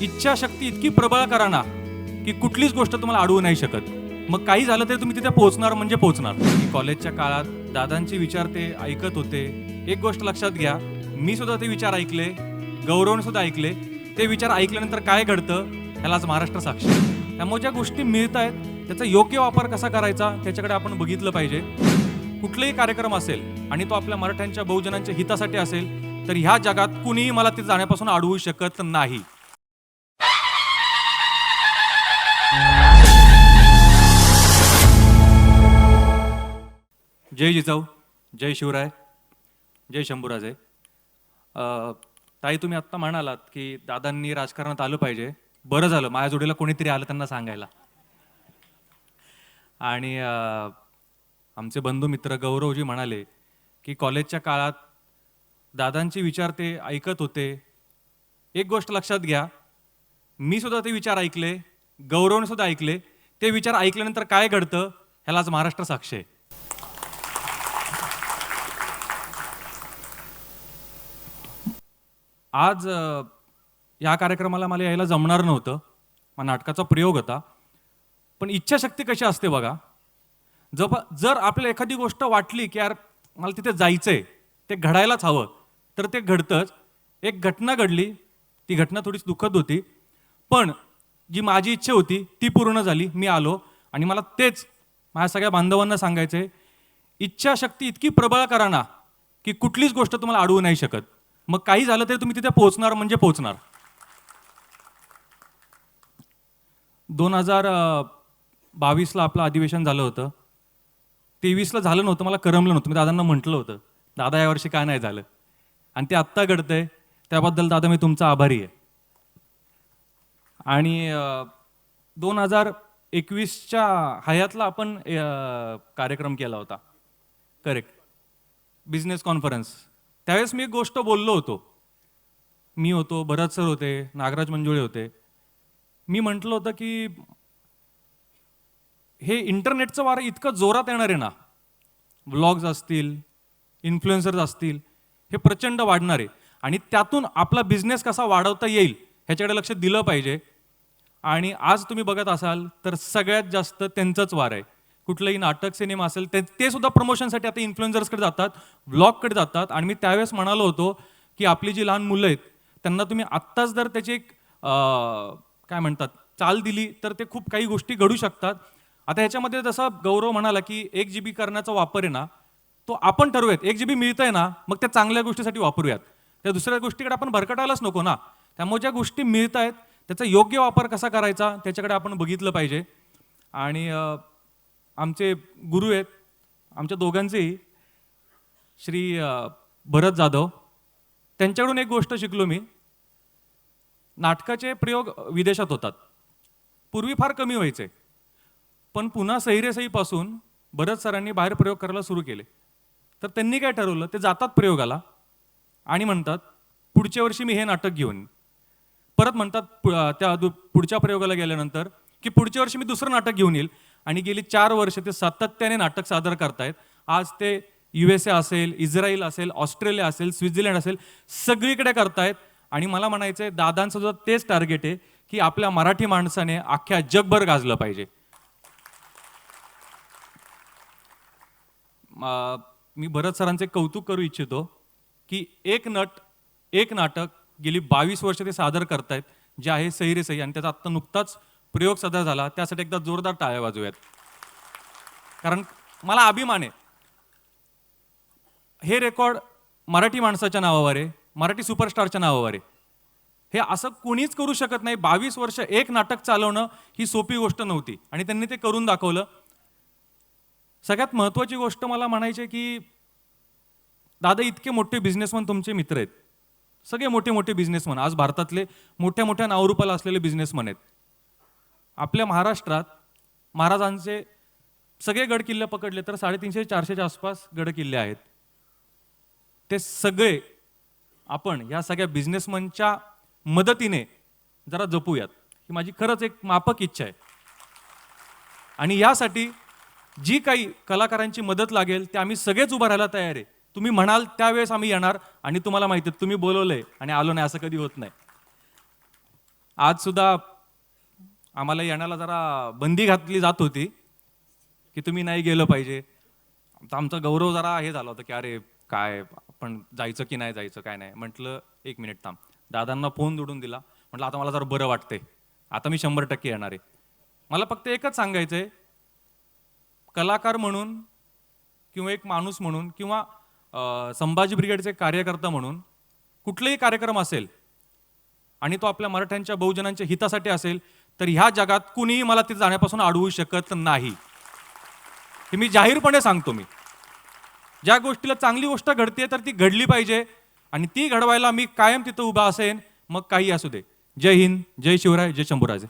इच्छाशक्ती इतकी प्रबळ करा ना की कुठलीच गोष्ट तुम्हाला अडवू नाही शकत. मग काही झालं तरी तुम्ही तिथे पोहोचणार म्हणजे पोहोचणार. कॉलेजच्या काळात दादांचे विचार ते ऐकत होते. एक गोष्ट लक्षात घ्या मी सुद्धा ते विचार ऐकले गौरवने सुद्धा ऐकले. ते विचार ऐकल्यानंतर काय घडतं ह्यालाच महाराष्ट्र साक्षी. त्यामुळे ज्या गोष्टी मिळत आहेत त्याचा योग्य वापर कसा करायचा त्याच्याकडे आपण बघितलं पाहिजे. कुठलाही कार्यक्रम असेल आणि तो आपल्या मराठ्यांच्या बहुजनांच्या हितासाठी असेल तर ह्या जगात कुणीही मला ते जाण्यापासून अडवू शकत नाही. जय जिजाऊ जय शिवराय जय शंभूराजे. ताई तुम्ही आत्ता म्हणालात की दादांनी राजकारणात आलं पाहिजे. बरं झालं माझ्या जोडीला कोणीतरी आलं त्यांना सांगायला. आणि आमचे बंधू मित्र गौरवजी म्हणाले की कॉलेजच्या काळात दादांचे विचार ते ऐकत होते. एक गोष्ट लक्षात घ्या मी सुद्धा ते विचार ऐकले. गौरवने सुद्धा ऐकले. ते विचार ऐकल्यानंतर काय घडतं? ह्यालाच महाराष्ट्र साक्ष आहे. आज या कार्यक्रमाला मला यायला जमणार नव्हतं. मग नाटकाचा प्रयोग होता. पण इच्छाशक्ती कशी असते बघा. जप जर आपल्याला एखादी गोष्ट वाटली की यार मला तिथे जायचंय ते घडायलाच हवं तर ते घडतंच. एक घटना घडली. ती घटना थोडीशी दुःखद होती. पण जी माझी इच्छा होती ती पूर्ण झाली. मी आलो आणि मला तेच माझ्या सगळ्या बांधवांना सांगायचं आहे इच्छाशक्ती इतकी प्रबळ करा ना की कुठलीच गोष्ट तुम्हाला अडवू नाही शकत. मग काही झालं तरी तुम्ही तिथे पोहोचणार म्हणजे पोहोचणार. दोन हजार बावीसला आपलं अधिवेशन झालं होतं. तेवीसला झालं नव्हतं मला करमलं नव्हतं. मी दादांना म्हटलं होतं दादा यावर्षी काय नाही झालं? आणि ते आत्ता घडतंय. त्याबद्दल दादा मी तुमचा आभारी आहे. आणि दोन हजार एकवीसच्या हयातला आपण कार्यक्रम केला होता. करेक्ट बिझनेस कॉन्फरन्स त्यावेळेस मी एक गोष्ट बोललो होतो. मी होतो भरत सर होते नागराज मंजुळे होते. मी म्हटलं होतं की हे इंटरनेटचं वारं इतकं जोरात येणार आहे ना. ब्लॉग्स असतील इन्फ्लुएन्सर्स असतील हे प्रचंड वाढणार आहे. आणि त्यातून आपला बिझनेस कसा वाढवता येईल ह्याच्याकडे लक्ष दिलं पाहिजे. आणि आज तुम्ही बघत असाल तर सगळ्यात जास्त त्यांचंच वार आहे. कुठलंही नाटक सिनेमा असेल ते ते सुद्धा प्रमोशनसाठी आता इन्फ्लुएन्झर्सकडे जातात व्लॉगकडे जातात. आणि मी त्यावेळेस म्हणालो होतो की आपली जी लहान मुलं आहेत त्यांना तुम्ही आत्ताच जर त्याची एक काय म्हणतात चाल दिली तर ते खूप काही गोष्टी घडू शकतात. आता ह्याच्यामध्ये जसं गौरव म्हणाला की एक जी बी करण्याचा वापर आहे ना तो आपण ठरवूयात. एक जी बी मिळतंय ना मग त्या चांगल्या गोष्टीसाठी वापरूयात. त्या दुसऱ्या गोष्टीकडे आपण भरकटायलाच नको ना. त्यामुळे ज्या गोष्टी मिळत आहेत त्याचा योग्य वापर कसा करायचा त्याच्याकडे आपण बघितलं पाहिजे. आणि आमचे गुरु आहेत आमच्या दोघांचेही श्री भरत जाधव त्यांच्याकडून एक गोष्ट शिकलो मी. नाटकाचे प्रयोग विदेशात होतात. पूर्वी फार कमी व्हायचे. पण पुन्हा सहिरेसहीपासून भरत सरांनी बाहेर प्रयोग करायला सुरू केले. तर त्यांनी काय ठरवलं ते जातात प्रयोगाला आणि म्हणतात पुढच्या वर्षी मी हे नाटक घेऊन परत म्हणतात पु- त्या दु- पुढच्या प्रयोगाला गेल्यानंतर की पुढच्या वर्षी मी दुसरं नाटक घेऊन येईल. आणि गेली चार वर्ष ते सातत्याने नाटक सादर करतायत. आज ते यू एस ए असेल इस्रायल असेल ऑस्ट्रेलिया असेल स्वित्झर्लंड असेल सगळीकडे करतायत. आणि मला म्हणायचं आहे दादांचं सुद्धा तेच टार्गेट आहे की आपल्या मराठी माणसाने अख्ख्या जगभर गाजलं पाहिजे. मी भरत सरांचे कौतुक करू इच्छितो की एक नट एक नाटक गेली बावीस वर्ष ते सादर करतायत जे आहे सही रे सही आणि त्याचा आत्ता नुकताच प्रयोग सादर झाला त्यासाठी एकदा जोरदार टाळ्या वाजूयात. कारण मला अभिमान आहे. हे रेकॉर्ड मराठी माणसाच्या नावावर आहे मराठी सुपरस्टारच्या नावावर आहे. हे असं कोणीच करू शकत नाही बावीस वर्ष एक नाटक चालवणं ही सोपी गोष्ट नव्हती आणि त्यांनी ते करून दाखवलं. सगळ्यात महत्त्वाची गोष्ट मला म्हणायची की दादा इतके मोठे बिझनेसमन तुमचे मित्र आहेत. सगळे मोठे मोठे बिझनेसमन आज भारतातले मोठ्या मोठ्या नावरूपाला असलेले बिझनेसमन आहेत. आपल्या महाराष्ट्रात महाराजांचे सगळे गड किल्ले पकडले तर साडेतीनशे चारशेच्या आसपास गड किल्ले आहेत. ते सगळे आपण या सगळ्या बिझनेसमनच्या मदतीने जरा जपूयात. ही माझी खरंच एक मापक इच्छा आहे. आणि यासाठी जी काही कलाकारांची मदत लागेल ते आम्ही सगळेच उभं राहायला तयार आहे. तुम्ही म्हणाल त्यावेळेस आम्ही येणार आणि तुम्हाला माहिती तुम्ही बोलवलंय आणि आलो नाही असं कधी होत नाही. आज सुद्धा आम्हाला येण्याला जरा बंदी घातली जात होती की तुम्ही नाही गेलं पाहिजे. तर आमचा गौरव जरा हे झाला होता की अरे काय आपण जायचं की नाही जायचं काय नाही. म्हटलं एक मिनिट थांब. दादांना फोन जोडून दिला. म्हटलं आता मला जरा बरं वाटतंय. आता मी शंभर टक्के येणार आहे. मला फक्त एकच सांगायचं आहे कलाकार म्हणून किंवा एक माणूस म्हणून किंवा संभाजी ब्रिगेडचे कार्यकर्ता म्हणून कुठलेही कार्यक्रम असेल आणि तो आपल्या मराठ्यांच्या बहुजनांच्या हितासाठी असेल तर ह्या जगात कुणीही मला तिथे जाण्यापासून अडवू शकत नाही. हे मी जाहीरपणे सांगतो मी. ज्या गोष्टीला चांगली गोष्ट घडते तर ती घडली पाहिजे आणि ती घडवायला मी कायम तिथं उभा असेन मग काही असू दे. जय हिंद जय शिवराय जय शंभूराजे.